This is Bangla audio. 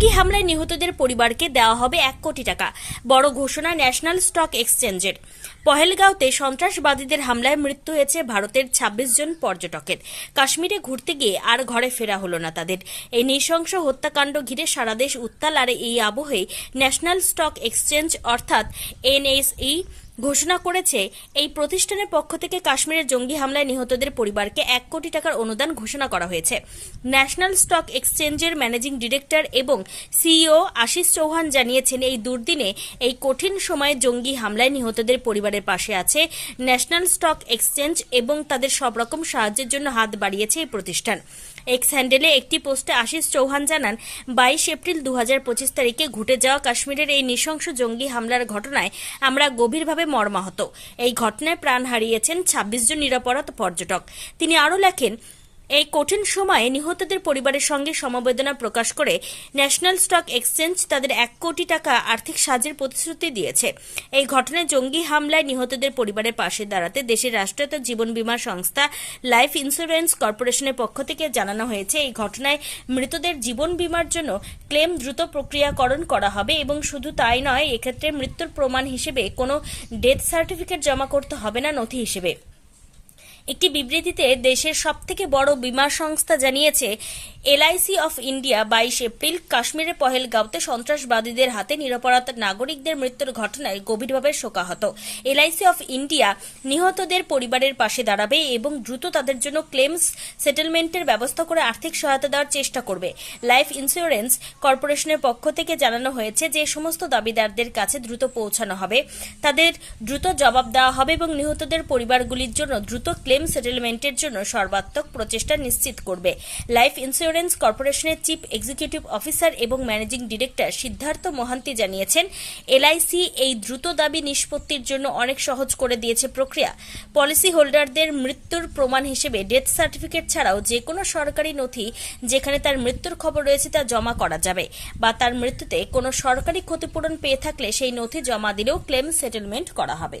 জঙ্গি হামলায় নিহতদের পরিবারকে দেওয়া হবে এক কোটি টাকা, বড় ঘোষণা ন্যাশনাল স্টক এক্সচেঞ্জের। পহেলগাঁওতে সন্ত্রাসবাদীদের হামলায় মৃত্যু হয়েছে ভারতের ২৬ জন পর্যটকের। কাশ্মীরে ঘুরতে গিয়ে আর ঘরে ফেরা হলো না তাদের। এই নৃশংস হত্যাকাণ্ড ঘিরে সারা দেশ উত্তাল, আর এই আবহে ন্যাশনাল স্টক এক্সচেঞ্জ অর্থাৎ এনএসই ঘোষণা করেছে, এই প্রতিষ্ঠানের পক্ষ থেকে কাশ্মীরের জঙ্গি হামলায় নিহতদের পরিবারকে এক কোটি টাকার অনুদান ঘোষণা করা হয়েছে। ন্যাশনাল স্টক এক্সচেঞ্জের ম্যানেজিং ডিরেক্টর এবং সিইও আশিস চৌহান জানিয়েছেন, এই দুর্দিনে এই কঠিন সময়ে জঙ্গি হামলায় নিহতদের পরিবারের পাশে আছে ন্যাশনাল স্টক এক্সচেঞ্জ এবং তাদের সব রকম সাহায্যের জন্য হাত বাড়িয়েছে এই প্রতিষ্ঠান। এক্স হ্যান্ডেলে একটি পোস্টে আশিস চৌহান জানান, বাইশ এপ্রিল দু হাজার পঁচিশ তারিখে ঘটে যাওয়া কাশ্মীরের এই নৃশংস জঙ্গি হামলার ঘটনায় আমরা গভীরভাবে মর্মাহত। এই ঘটনায় প্রাণ হারিয়েছেন ২৬ জন নিরাপরাধ পর্যটক। তিনি আরও লেখেন এই কঠিন সময়ে নিহতদের পরিবারের সঙ্গে সমবেদনা প্রকাশ করে ন্যাশনাল স্টক এক্সচেঞ্জ তাদের এক কোটি টাকা আর্থিক সাহায্যের প্রতিশ্রুতি দিয়েছে। এই ঘটনায় জঙ্গি হামলায় নিহতদের পরিবারের পাশে দাঁড়াতে দেশের রাষ্ট্রায়ত্ত জীবন বীমা সংস্থা লাইফ ইন্স্যুরেন্স কর্পোরেশনের পক্ষ থেকে জানানো হয়েছে, এই ঘটনায় মৃতদের জীবন বীমার জন্য ক্লেম দ্রুত প্রক্রিয়াকরণ করা হবে এবং শুধু তাই নয়, এক্ষেত্রে মৃত্যুর প্রমাণ হিসেবে কোনো ডেথ সার্টিফিকেট জমা করতে হবে না নথি হিসেবে। একটি বিবৃতিতে দেশের সবথেকে বড় বিমা সংস্থা জানিয়েছে এলআইসি অফ ইন্ডিয়া বাইশ এপ্রিল কাশ্মীরের পহেলগাঁওতে সন্ত্রাসবাদীদের হাতে নিরপরাধ নাগরিকদের মৃত্যুর ঘটনায় গভীরভাবে শোকাহত। এলআইসি অফ ইন্ডিয়া নিহতদের পরিবারের পাশে দাঁড়াবে এবং দ্রুত তাদের জন্য ক্লেমস সেটেলমেন্টের ব্যবস্থা করে আর্থিক সহায়তা দেওয়ার চেষ্টা করবে। লাইফ ইন্স্যুরেন্স কর্পোরেশনের পক্ষ থেকে জানানো হয়েছে যে, সমস্ত দাবিদারদের কাছে দ্রুত পৌঁছানো হবে। তাদের দ্রুত জবাব দেওয়া হবে এবং নিহতদের পরিবারগুলির জন্য দ্রুত ক্লেম সেটেলমেন্টের জন্য সর্বাত্মক প্রচেষ্টা নিশ্চিত করবে। লাইফ ইন্স্যুরেন্স কর্পোরেশনের চিফ এক্সিকিউটিভ অফিসার এবং ম্যানেজিং ডিরেক্টর সিদ্ধার্থ মহান্তি জানিয়েছেন, এলআইসি এই দ্রুত দাবি নিষ্পত্তির জন্য অনেক সহজ করে দিয়েছে প্রক্রিয়া। পলিসি হোল্ডারদের মৃত্যুর প্রমাণ হিসেবে ডেথ সার্টিফিকেট ছাড়াও যে কোনো সরকারি নথি যেখানে তার মৃত্যুর খবর রয়েছে তা জমা করা যাবে বা তার মৃত্যুতে কোনো সরকারি ক্ষতিপূরণ পেয়ে থাকলে সেই নথি জমা দিলেও ক্লেম সেটেলমেন্ট করা হবে।